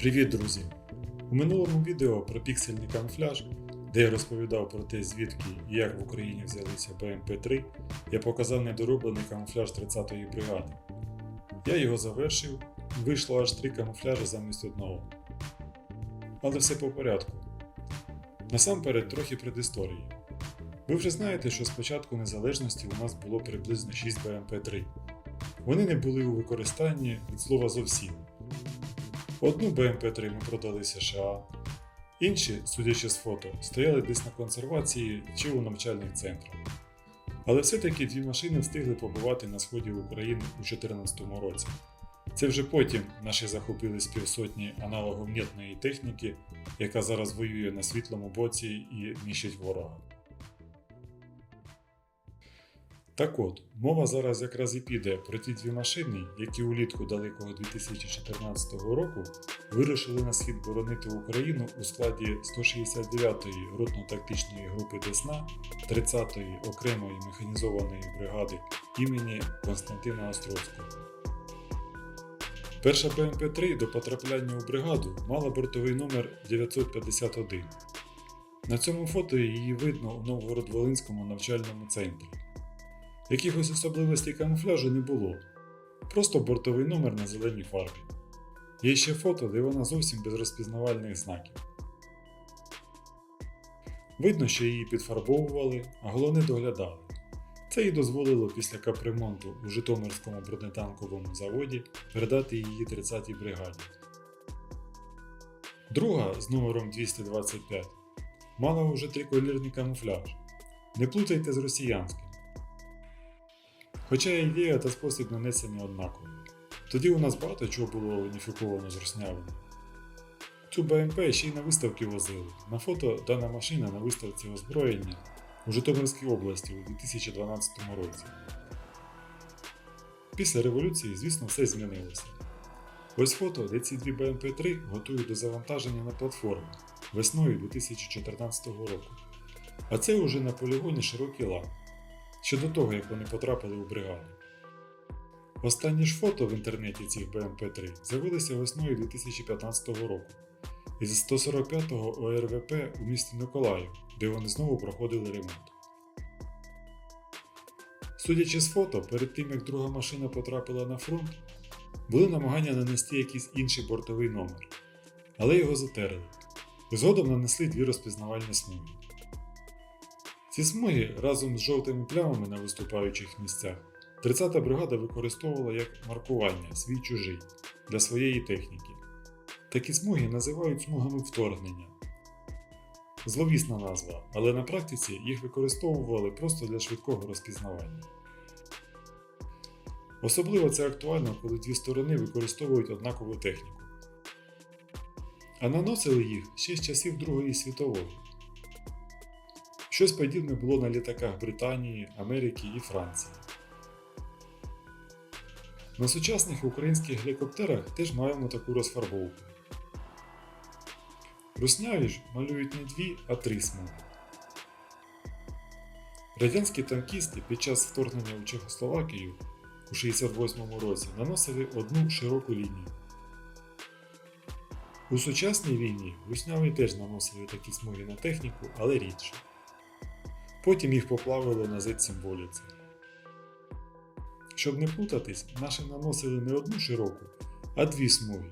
Привіт, друзі! У минулому відео про піксельний камуфляж, де я розповідав про те, звідки і як в Україні взялися БМП-3, я показав недороблений камуфляж 30-ї бригади. Я його завершив, вийшло аж три камуфляжі замість одного. Але все по порядку. Насамперед, трохи предісторії. Ви вже знаєте, що з початку незалежності у нас було приблизно 6 БМП-3. Вони не були у використанні від слова зовсім. Одну БМП-3 ми продали США, інші, судячи з фото, стояли десь на консервації чи у навчальних центрах. Але все-таки дві машини встигли побувати на сході України у 2014 році. Це вже потім наші захопили з півсотні аналогомнітної техніки, яка зараз воює на світлому боці і нищить ворога. Так от, мова зараз якраз і піде про ті дві машини, які улітку далекого 2014 року вирушили на схід боронити Україну у складі 169-ї ротно-тактичної групи Десна 30-ї окремої механізованої бригади імені Константина Островського. Перша БМП-3 до потрапляння у бригаду мала бортовий номер 951. На цьому фото її видно у Новгород-Волинському навчальному центрі. Якихось особливостей камуфляжу не було, просто бортовий номер на зеленій фарбі. Є ще фото, де вона зовсім без розпізнавальних знаків. Видно, що її підфарбовували, а головне доглядали. Це їй дозволило після капремонту у Житомирському бронетанковому заводі передати її 30-й бригаді. Друга з номером 225 мала уже триколірний камуфляж. Не плутайте з росіянським. Хоча ідея та спосіб нанесення однакові. Тоді у нас багато чого було уніфіковано з руснявими. Цю БМП ще й на виставки возили. На фото дана машина на виставці озброєння у Житомирській області у 2012 році. Після революції, звісно, все змінилося. Ось фото, де ці дві БМП-3 готують до завантаження на платформу весною 2014 року. А це уже на полігоні Широкий Лан ще до того, як вони потрапили у бригаду. Останні ж фото в інтернеті цих БМП-3 з'явилися весною 2015 року із 145-го ОРВП у місті Миколаїв, де вони знову проходили ремонт. Судячи з фото, перед тим як друга машина потрапила на фронт, були намагання нанести якийсь інший бортовий номер, але його затерли. Згодом нанесли дві розпізнавальні смуги. Ці смуги разом з жовтими плямами на виступаючих місцях 30-та бригада використовувала як маркування свій чужий для своєї техніки. Такі смуги називають смугами вторгнення. Зловісна назва, але на практиці їх використовували просто для швидкого розпізнавання. Особливо це актуально, коли дві сторони використовують однакову техніку. А наносили їх ще з часів Другої світової. Щось подібне було на літаках Британії, Америки і Франції. На сучасних українських гелікоптерах теж маємо таку розфарбовку. Русняві ж малюють не дві, а три смуги. Радянські танкісти під час вторгнення у Чехословакію у 68 році наносили одну широку лінію. У сучасній війні русняві теж наносили такі смуги на техніку, але рідше. Потім їх поплавили на Z-символіці. Щоб не плутатись, наші наносили не одну широку, а дві смуги.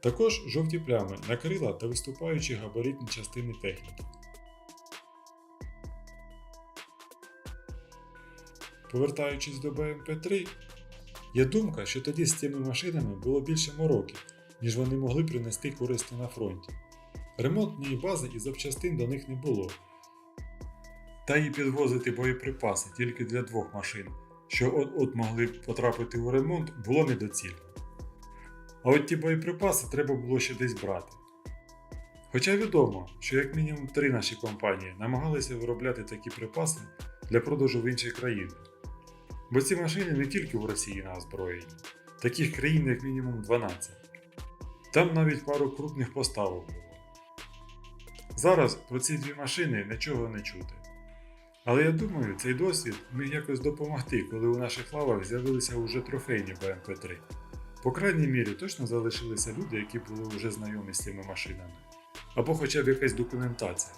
Також жовті плями на крила та виступаючі габаритні частини техніки. Повертаючись до БМП-3, є думка, що тоді з цими машинами було більше мороків, ніж вони могли принести користі на фронті. Ремонтної бази і запчастин до них не було, та й підвозити боєприпаси тільки для двох машин, що от-от могли б потрапити у ремонт, було недоцільно. А от ті боєприпаси треба було ще десь брати. Хоча відомо, що як мінімум три наші компанії намагалися виробляти такі припаси для продажу в інші країни. Бо ці машини не тільки в Росії на озброєнні, таких країн як мінімум 12. Там навіть пару крупних поставок було. Зараз про ці дві машини нічого не чути. Але я думаю, цей досвід міг якось допомогти, коли у наших лавах з'явилися уже трофейні БМП-3. По крайній мірі, точно залишилися люди, які були вже знайомі з цими машинами. Або хоча б якась документація.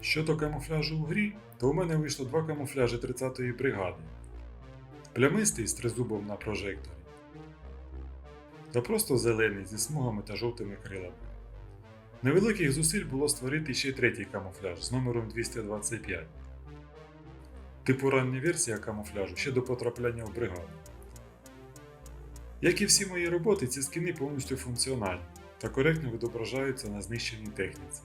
Щодо камуфляжу у грі, то у мене вийшло два камуфляжі 30-ї бригади. Плямистий з тризубом на прожекторі. Та просто зелений зі смугами та жовтими крилами. Невеликих зусиль було створити ще й третій камуфляж з номером 225. Типу рання версія камуфляжу ще до потрапляння в бригаду. Як і всі мої роботи, ці скини повністю функціональні та коректно відображаються на знищеній техніці.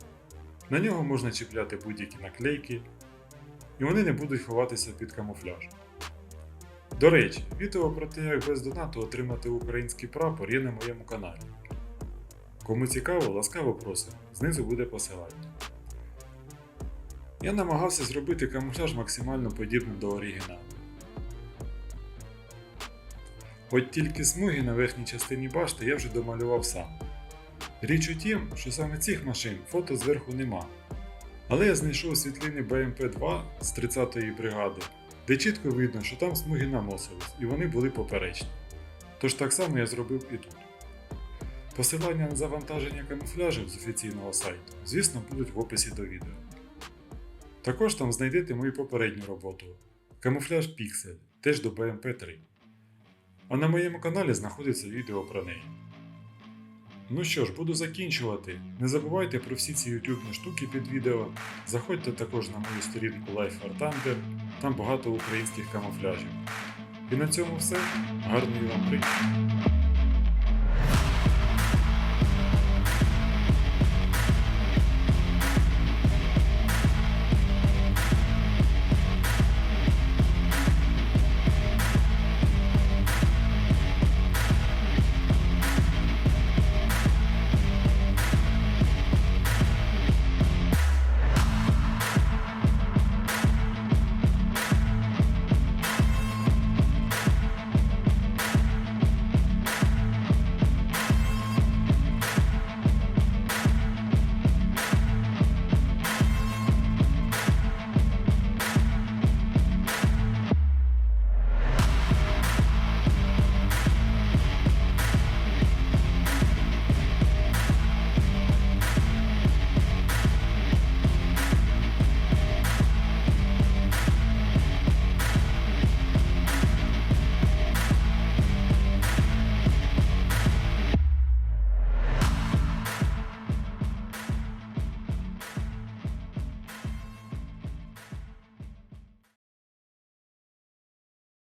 На нього можна чіпляти будь-які наклейки, і вони не будуть ховатися під камуфляж. До речі, відео про те, як без донату отримати український прапор є на моєму каналі. Кому цікаво, ласкаво просимо, знизу буде посилання. Я намагався зробити камуфляж максимально подібним до оригіналу. От тільки смуги на верхній частині башти я вже домалював сам. Річ у тім, що саме цих машин фото зверху нема. Але я знайшов світлини БМП-2 з 30-ї бригади, де чітко видно, що там смуги наносились і вони були поперечні. Тож так само я зробив і тут. Посилання на завантаження камуфляжів з офіційного сайту, звісно, будуть в описі до відео. Також там знайдете мою попередню роботу Камуфляж Pixel, теж до BMP3. А на моєму каналі знаходиться відео про неї. Ну що ж, буду закінчувати. Не забувайте про всі ці ютубні штуки під відео. Заходьте також на мою сторінку Life for Thunder, там багато українських камуфляжів. І на цьому все. Гарної вам прийти!